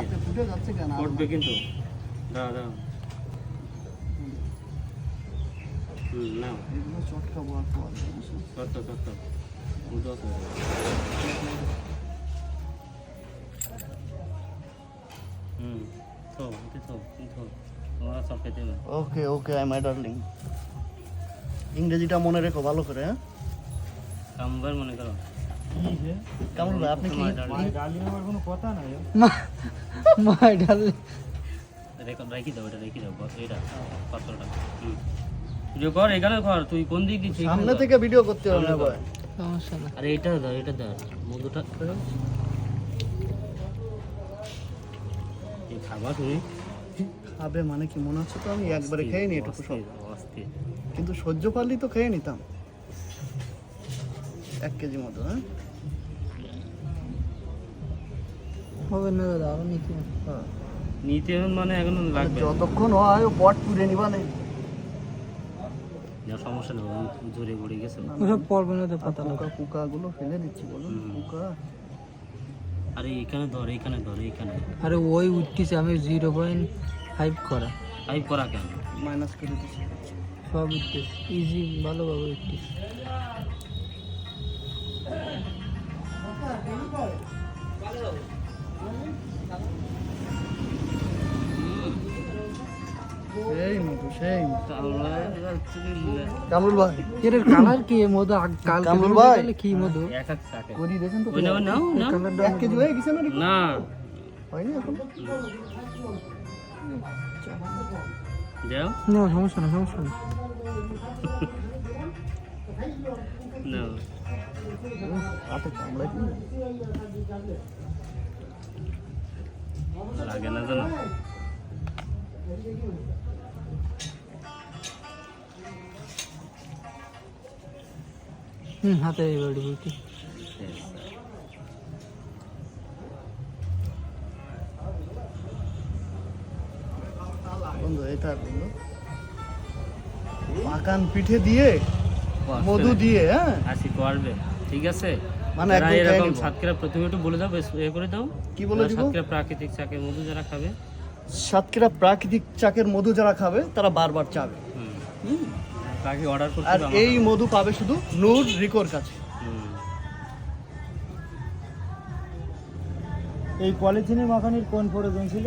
হাতে ফুটে যাচ্ছে কেন? আর কিন্তু। দাঁড়া দাঁড়া হুম নাও। এগুলো চটকা পর হুম তো এটা তো তো তোমরা সব খেতে ওকে ওকে আই মাই ডার্লিং ইংরেজিটা মনে রেখো ভালো করে হ্যাঁ? কামবার মনে করো। কামরুল ভাই আপনি কি ডার্লিং আমার কোনো কথা নাই? রেখে দাও এটা রেখে দাও এটা ভিডিও কর এখানে কর তুই কোন দিক দিচ্ছিস সামনে থেকে ভিডিও করতে হবে না ভাই। সমস্যা না আরে এটা দাও এটা দাও মধুটা এই খাবার তুমি খাবে মানে কি মনে হচ্ছে তো আমি একবারে খেয়ে নি এটুকু সব? কিন্তু সহ্য পারলেই তো খেয়ে নিতাম। এক কেজি মতো হ্যাঁ? হবে না দাদা আরও নিতে নিতে মানে এখন লাগবে। যতক্ষণ হয় ও পট পুড়ে নিবা নেই যা সমস্যা নেই জোরে পড়ে গেছে। ওসব পড়বে না তো পাতা পোকা পোকাগুলো ফেলে দিচ্ছি বলো। পোকা। আরে এখানে ধর এখানে ধর এখানে। আরে ওই উঠতেছে আমি জিরো পয়েন্ট ফাইভ করা। আই করা কেন? মাইনাস করে দিচ্ছি। সব উঠতেছে ইজি ভালোভাবে উঠতেছে কামরুল ভাই? এর কালার কি? মধু কামরুল ভাই। কি মধু? এক চাকে করি দেখেন তো নাও নাও নাও কালারটা কেজি হয়ে গেছে না না। হয়নি এখন? যাও। না সমস্যা না সমস্যা না। কি? লাগে না জানো? হুম হাতে বাড়ি বইতে বন্ধু এটা বন্ধু। পাকান পিঠে দিয়ে মধু দিয়ে হ্যাঁ? আসি করবে। ঠিক আছে? মানে এরকম সাতক্ষীরা প্রথমে একটু বলে দাও এ করে দাও। কি বলে দিব? সাতক্ষীরা প্রাকৃতিক চাকে মধু যারা খাবে সাতক্ষীরা প্রাকৃতিক চাকের মধু যারা খাবে তারা বারবার চাবে। আর এই মধু পাবে শুধু নূর রিকোর কাছে। এই পলিথিনের মাখানির কোন প্রয়োজন ছিল?